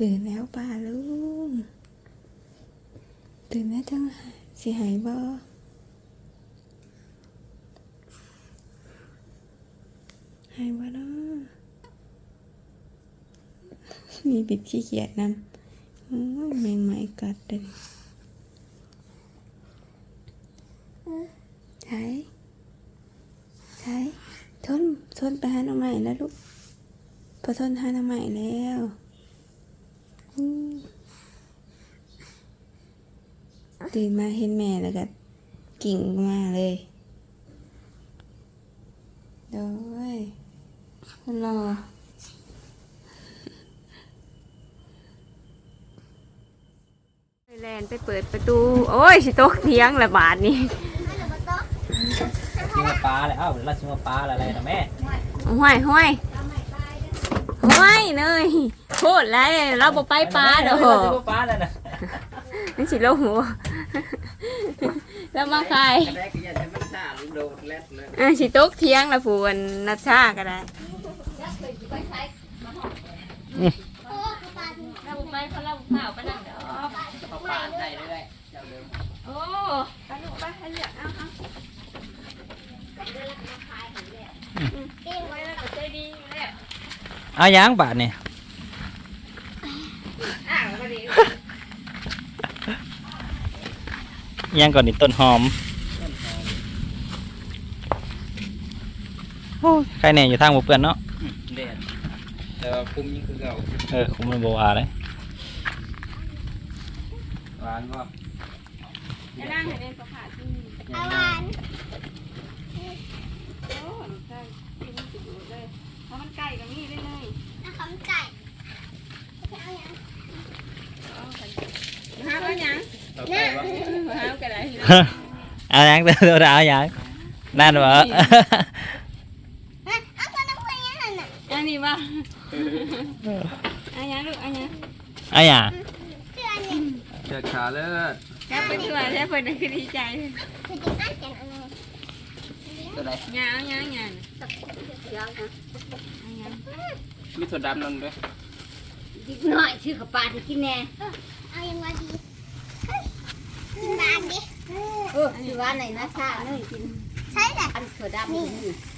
ตื่นแล้วป้าลุง ตื่นแล้วจังสิหายบ่หายบ่เนาะมีบิดขี้เกียจนำโอ้ยแมงไหมกัดเลยใช่ใช่ทนทนไปหาหน่อไม้แล้วลูกพอทนหาหน่อไม้แล้วอืม ตื่นมาเห็นแม่แล้วก็กิ่งมาเลยโดยคนรอไปแลนไปเปิดประตู โอ้ยสิโต๊ะเทียงละบาทนี่ชิมาปลาเลยเอ้าเราชิมาปลาอะไรนะแม่ห้วยห้วยห้วยเนยโคตรแล้วเราบ่ไปปลาเด้อเราชิมาปลาเลยนะนี่สิโลกหัว แล้วมาขายแรกก็อยากให้มันซ่าลูกโดดแลดเลยอะสิโต๊ะเทียงละผู้อันนัดชาก็ได้เราบ่ไปเขาเราเผาไปนั่นดอกเขาปาดได้เรื่อยๆเจ้าเดิมโอ้ไปลูกไปให้เลือกเอาเอาอืมเก่งไว้แล้วก็ใจดีอยู่แล้วเอายางบาทนี่อ่างก็ดี ยางก่อนนี่ต้นหอมโอ้ยใครแน่อยู่ทางบ่เปื้อนเนาะเด็ดแต่ว่าคุ้มยิ่งคือเก่าเออคุมมันบ่ว่าเลยหวานก็จะนั่งให้เล่นประขาที่นี่เอาหวานโอ้ลูกชายกินมันติดอยู่เลยเพราะมันไก่กับนี่ได้เลยคำไก่เอาไปหาว่าหยังเราใกล้ว่าหาก็ได้ เอายางเดี๋ยวเอายางนั่นวะเอาคนละคนยังไงน่ะอันนี้ว่าอันยังลูกอันยังเอายางเพื่อนเนี่ยเชือกขาเลือดแค่เป็นตัวแค่เป็นคือดีใจคือจะอ่านกันอะไรตัวไหนหยังหยังหยังมีถั่วดำนั่นด้วยดิบหน่อยชื่อกับปลาที่กินแน่เอายังว่าดี กินบานดิเออชื่อว่าไหนนะชาเนยกินใช่แหละอันถั่วดำนี่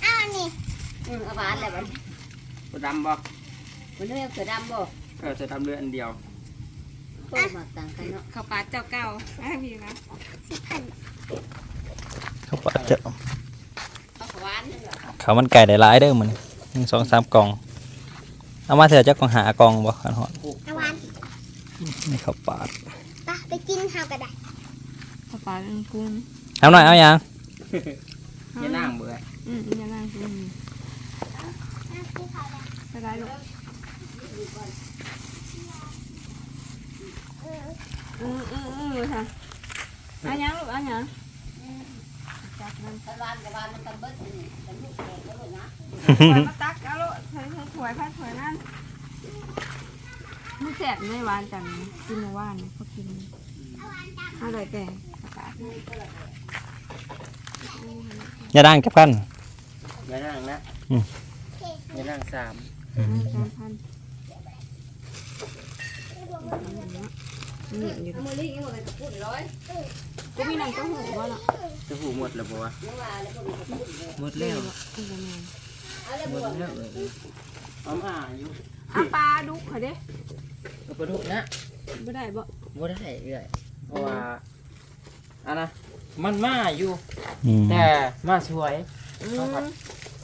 เอาอันนี้อืมเอาหวานแหละมันถั่วดำบ่มันเนื้อถั่วดำบ่เออถั่วดำเรืออันเดียวโอ้มาต่างกันเนาะข้าวปลาเจ้าเก่าอะพี่นะสิบพันเขาปะเจาเอาหวานเขามันไก่ได้หลายเด้อมันหนึ่งสองสามกล่องเอามาเถอะจักกล่องหากล่องบ่คันฮอดเอาวันนี่เขาปาดไปไปกินข้าวกันได้ข้าวปลาเป็นกุ้งเอาหน่อยเอายางอย่านั่งเบื่ออืมยังไงกุ้งเอากินข้าวได้ก็ได้ลูกเอออืมอืมอืมค่ะอันยังลูกอันยังถ้าหวานกับหวานมันกันเบิดนี่กันลูกแก่ก็เลยนะถวยมาตักเอาลูกถวยถวยพัดถวยนั่นไม่แสบไม่หวานจังกินเมื่อวานเนี่ยเขากินเอาวันจับอร่อยแต่ข้าวปลา อย่าดังกับกันอย่านั่งนะอืม อย่านั่งสามสามพันนี่อยู่มือลิงยังบ่ไปพูดร้อยก็มีน้ำเต้าหู้บ่ล่ะจะหูหมดแล้วบ่วะเมื่อวานแล้วก็มีพูดเลยหมดแล้วที่จะมาเอาแล้วหมบ่ดแล้วเออเอามาอยู่อาปลาดุกเขาเด้เอาไปทุกนะไม่ได้บ่บ่ได้เรื่อยเพราะว่า อันนะมันมาอยู่ อืมแต่มาสวยเขาผัด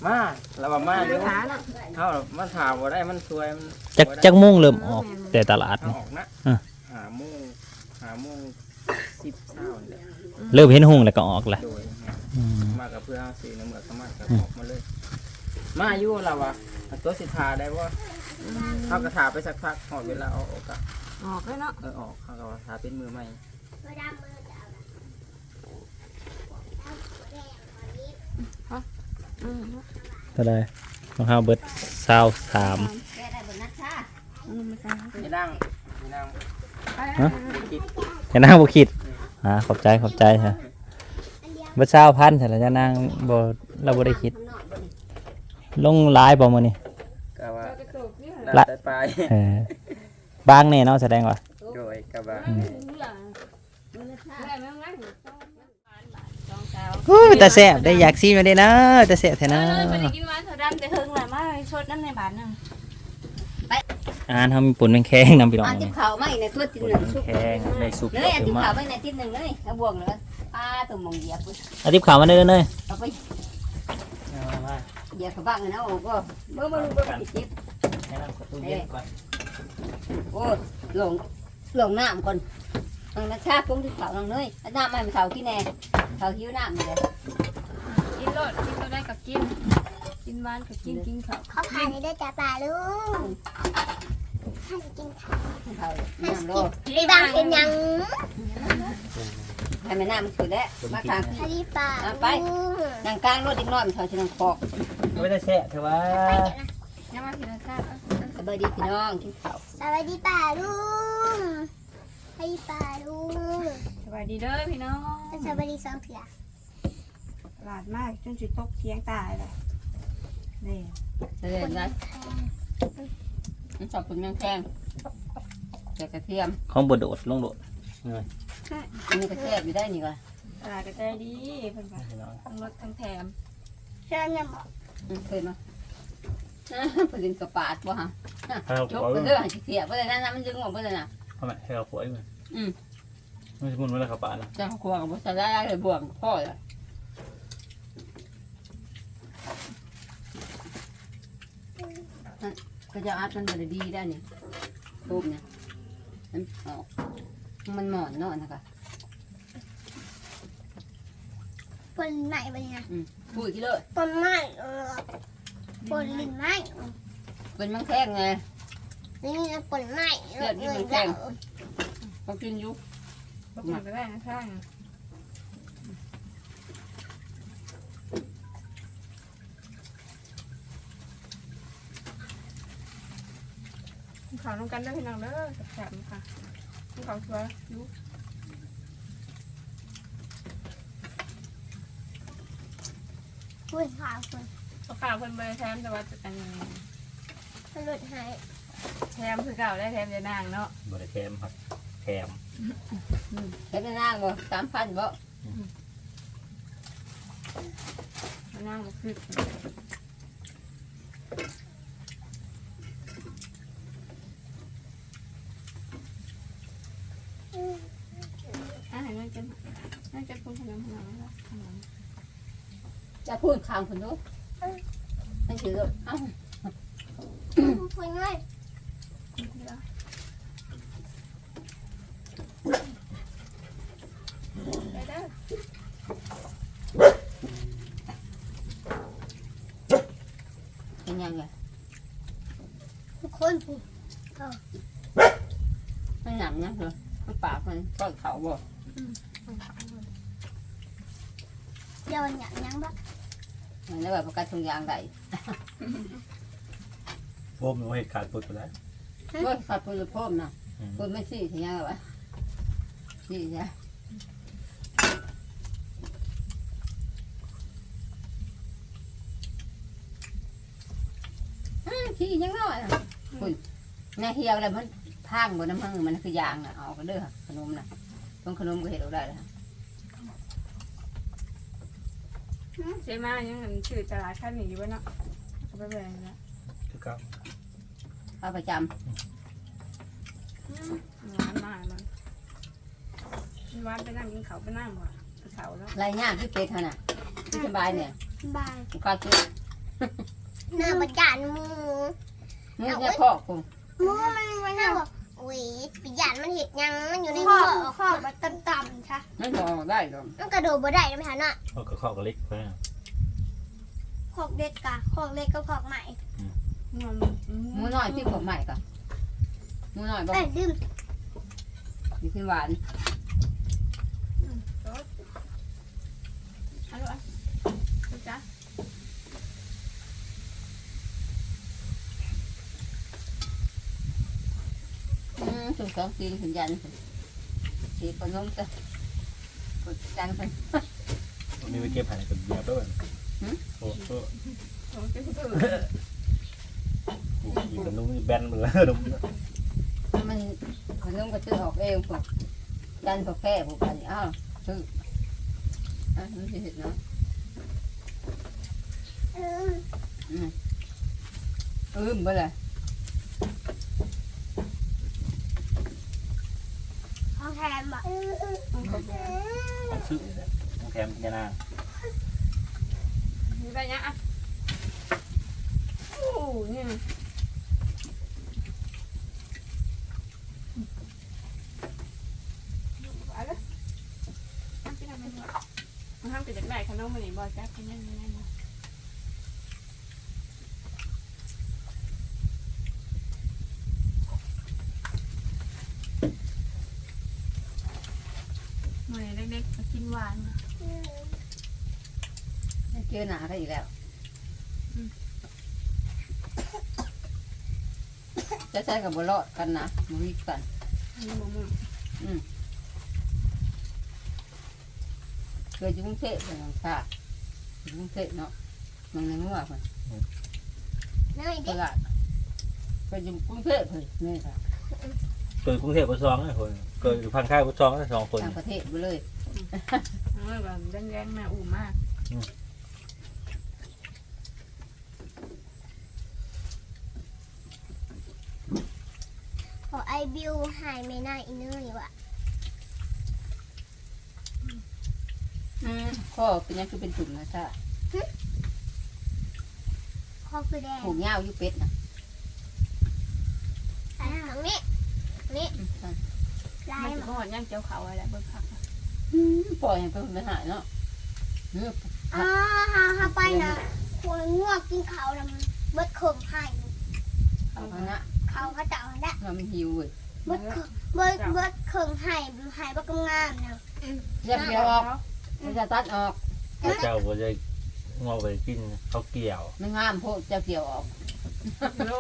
มาแล้วว่ามาอยู่ขาน่ะเขามาถามว่าได้มันสวยมันจักจักมุ่งเริ่มออก แต่ตลาดเอานี่ ออกนะอะ หาโมงหาโมงสิบเช้าเนี่ยเริ่มเห็นหุ่งแล้วก็ออกแหละโดยอืมมากับเพื่อนสีน้ำเหมือกสมัครกับออกมาเลย มาอยู่เราอะเอาตัวสิทาได้ว่าเขากระถาไปสักพักหอดเวลาเอาออกอะออกเลยเนาะเออออกเขาก็ว่าทาเป็นมือใหม่ เวลามือจะเอาละเอาแดงขอนี้ อืม เท่าไดของเฮาเบิดซาวสามแกได้บ่นักชาอืมมาใส่ไม่นั่งไม่นั่งไปฮะไม่คิดอย่านั่งบ่คิดอ่าขอบใจขอบใจฮะอันเดียวเบิดซาวพันแต่ละจะนั่งบ่เราบ่ได้คิดมันนอกบ่นี่ลงหลายบ่มื้อนี้ก็ว่าเราจะตกนี่ดัดได้ปลายเออบางแน่เนาะแสดงว่าโดยกระบะ โอ้ยแต่แซ่บได้อยากซีมาได้นะแต่แซ่บแท้นะไปกินหวานเถาดำแต่เฮิงแหละมาชดน้ำในบาทนึงอาหารเฮามีปุ่นแมงแคงนำพี่น้องอันที่นี่เขาไม่ในตัวที่ปุ่นหนึ่งแมงสุกแคงได้ซุปเลยอันเยที่อะมาเขากไม่ในที่หนึ่งเลยแล้วบวกเลยป้าตัวมองเหยียบอาทิตย์ข่าวมาได้เลยเนยเอาไปเหยียบเขาบ้างนะโอ้ก็เมื่อเมื่อรู้ว่าติดจิ๊บให้น้ำประตูเย็นก่อนโอ้หลงหลงน้ำก่อน มันมาชาปุ้งที่เขาลงเลยน้ำมันเขาที่แน่เขาหิวน้ำเลยกินโลดกินโลดได้กับกิน กินหวานกับกินกินข้าวเขาผ่านได้จ้าป่าลุงให้กินข้าวเขาน้ำโลไปบางเป็นยังให้มันน้ำมันสุดแล้วมาทางฮาริป่าไป ลุงนางกลางรถอีกน้อยมันเขาจะนางคอกไม่ได้แซ่บเถอะว่ายังมากินข้าวสบายดีพี่น้องกินข้าวสวัสดีป่าลุง ฮาริป่าลุงสวัสดีเด้อพี่น้องสวัสดีสองเถื่อหลาดมากจนจุดตกเทียงตายเลยนี่เรื่อยๆนะมันชอบคุณแมงแข้งแต่กระเทียมของบดโดดลงโดดอันนี้กระเทียมอยู่ได้นี่ว่ะตลาดกระใจดีเพิ่นว่าพี่น้องทั้งรถทั้งแถมเชิญยังบอกอืมเคยมาผลิตกระปาดบ่ฮะให้เราจขกวไปยเรื่อยเสียไปเลยนะน้ำมันดึงออกไปเลยนะทำไมให้เราขวยมัน อืมไม่ใช่มุนไว้แล้วขับปานนะจะขวางบ่จะได้เลยบ่วงพ่อเลยก็จะอัดมันบ่ได้ดีได้นี่รูปเนี่ยมันออกมันหมอนเนาะนะคะปนไหนไปเนี่ยพูดที่เลยปนไม้เออปนลิ้นไม้เป็นมังแข้งไงนี่นะปนไม้เลือดนี่มันแข็ง เขากินอยู่บ่กินก็ได้นะข้างกินข้าวน้องกันเด้อพี่น้องเด้อแซ่บๆค่ะกินข้าวสวยอยู่พูดข่าวคนเอาข้าวเพิ่นบ่ได้แถมแต่ว่าอันนี้มันหลุดหายแถมคือเก่าได้แถมจะนางเนาะบไดแคมครับ แคมเห็นนางบ่สามพันบ่นางบ่คืออาหารนั่นกันนั่นกันพุ่งพลังพลังแล้วจะพูดข้างคนนู้นนั่นคือเอ้าพูดง่าย ไปเด้อ เป็นยังไง ทุกคนพูด มันหนำนะเหรอ มันปากมันก้นเขาบ่เดี๋ยวหยังยังบ้างมันได้แบบประกันทุงยางได้พวกมันเหตุการณ์ปุ๊บไปแล้วก็ขัดปืนพ่มนะปืนไม่ซี่ทียังไงวะซี่จ้ะขี้ยังน้อยคุณแม่เฮียอะไรมัน ทางบนน้ำมือมันคือยางน่ะเอาก็เด้อขนมน่ะต้นขนมก็เห็นเราได้แล้วเสียมายังชื่อตลาดขั้นนี้อยู่วะเนาะไปแบ่งแล้วคือเก้าป้าประจหวานมากมันหวานไปนั่งกินเขาไปนั่งว่ะเขาแล้วำไรย่างที่เป็ดฮะน่ะที่สบายเนี่ยบายข้าวคิดหน้าประจานหมูมึงเนี่ยพ่อกูหมูมันมันน่าบอก โอ้ยปีหยานมันเห็ดยังมันอยู่ในข้อข้อมันต่ำๆใช่ไม่พอได้หรอกมันกระโดดบ่ได้นะพี่ฮะน่ะเอากระข้อกระเล็กไปนะขอกเด็ดกะขอกเล็กก็ขอกใหม่หมูน้อยที่ผมใหม่ก่อนหมูน้อยบอกเอ้ยดื่มมีขึ้นหวานเอาลูกอะจ้ะ อืมถูกสองตีนขึ้นยันสีปนมจ้ะกดจังไปวันนี้ไปเก็บผ่านกับเบียร์ด้วยโอ้โหโอ้ยคือยิงกันนุ่มแบนหมดแล้วนุ่มมันขนมก็ซื้อออกเองพวกยันพวกแค่พวกกันอ้าวซื้ออะมันสิเห็ดเนาะอืมอืมบ่เลย ของแถมบ่ ต้องซื้อต้องแถมยานาง มีไปยังอะ โอ้เนี่ยไปเลยทำที่ทำเป็นมันทำกิจกรรมข มมันนี่บ่จักขนมนั่นนะหน่อยเล็กๆกินหวานเจอหนาเขาอีกแล้วจะใช้กับบรอดกันนะมันวิกันนี่บ่มึงเคยจุ้งเทพเป็นของชาจุ้งเทพเนาะมันในงัวคนน้อยตเด็กลาดเคยจุ้งกรุงเทพเลยนี่ค่ะเกิดกรุงเทพปะซองไอ้คน เกิดอยู่พังค่ายปะซองไอ้สองคน ต่างประเทศไปเลยเออแบบแรงๆนะอุ่มมากขอไอบิวหายไม่น่าอีเนยว่ะอืมข้อเป็นยังคือเป็นตุ่มนะชาคอคือแดงผูกเงาอยู่เป็ดนะอ่าตรงนี้อืม ลามันยจะมาก็หอดย่างเจียวเขาอะไรเบิ่งคักปล่อยให้เป็นปัญหาเนาะเนื้ออ๋อฮาฮาไปนะคนง่วงกินข้าวแล้วมันเบิดเข่งให้เอาข้างหน้าเขาเขาจะเอาได้เรามันหิวเว้ยเบิดเข่งเบิดเบิดเข่งให้ให้บักงามเนาะเรียบเดียวออกมันจะตัดออก เจ้าบ่ได้งอไปกินเขาเกี่ยว มันงามโพดจะเกี่ยวออก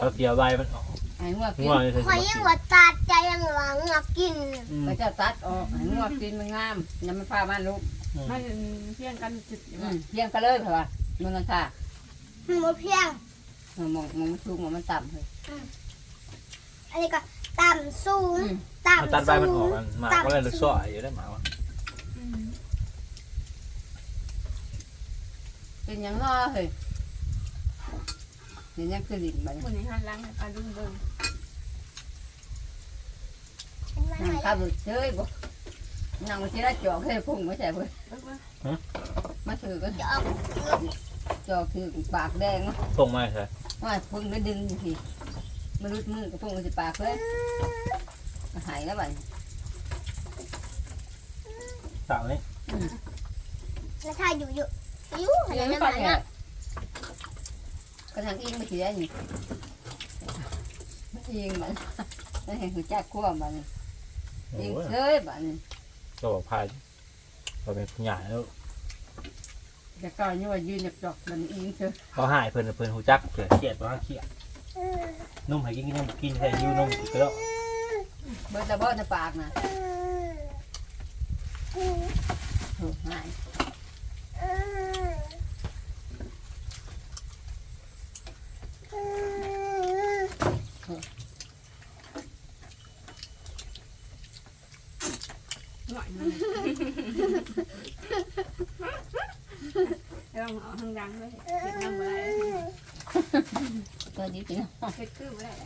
เขาเกี่ยวใบมันออก ไอ้งัวกินงอนี่เธอคอยยังว่าตาดใจยังหวังอยากกินอืมก็จะตัดออกไอ้งัวกินมันงามยังไม่พามันลุกมันเพียงกันจุดอืมเลี้ยงกันเลยเถอะวะมันกันค่ะหมดเพียงมันมองมันสูงมันต่ำเลย อันนี้ก็ต่ำสูงอืม ต่ำเอาตัดใบสูมันออกงมันหมากก็เลยลึกซ้อยอยู่ได้หมากวะเป็นหยังน้อเฮ้ยเดี๋ยวนี้คือดินไปวันนี้หันล้างให้ปลาดุ้งเบิ่ง เป็ นวันนั่งไหนขับรถเฉยบ่นั่งมาที่ละจอกให้พุ่งไม่ใช่เพิ่นเบิ่งเบิ่งมาถือก็จะออกจอกถือปากแดงเนาะส่งมาใช่ว่าพุ่งไม่ดึงทีมนุษย์มือก็พุ่งไปสิปากเลยหายแล้วบัดสาวนี่แล้วถ้าอยู่อยู่อยู่ขยันาดงไม่นั้นไปนะเนี่ยกำลังอิงไปทีได้นี่อิงมันนั่นเห็นหัวจักขั้วมัน โอ้อิงยเฉยบัดนี่ก็บอกพายเราเป็นผู้ใหญ่แล้วจะก้าวนี่ว่ายืนหยับจอกมันอิงเฉยเขาหายเพิ่นเพิ่นหูจักเกลียดเกลียดว่าเกลียดนุ่มให้กินกินยังบ่กินแต่ยูนุ่มอีกแล้วเบิดตะเบิดในปากนะโอ้หาย หน่อยนึงลองเอาทางดังด้วยเฮ็ดนำบ่ได้ตัวนี้พี่น้องเฮ็ดคือบ่ได้ย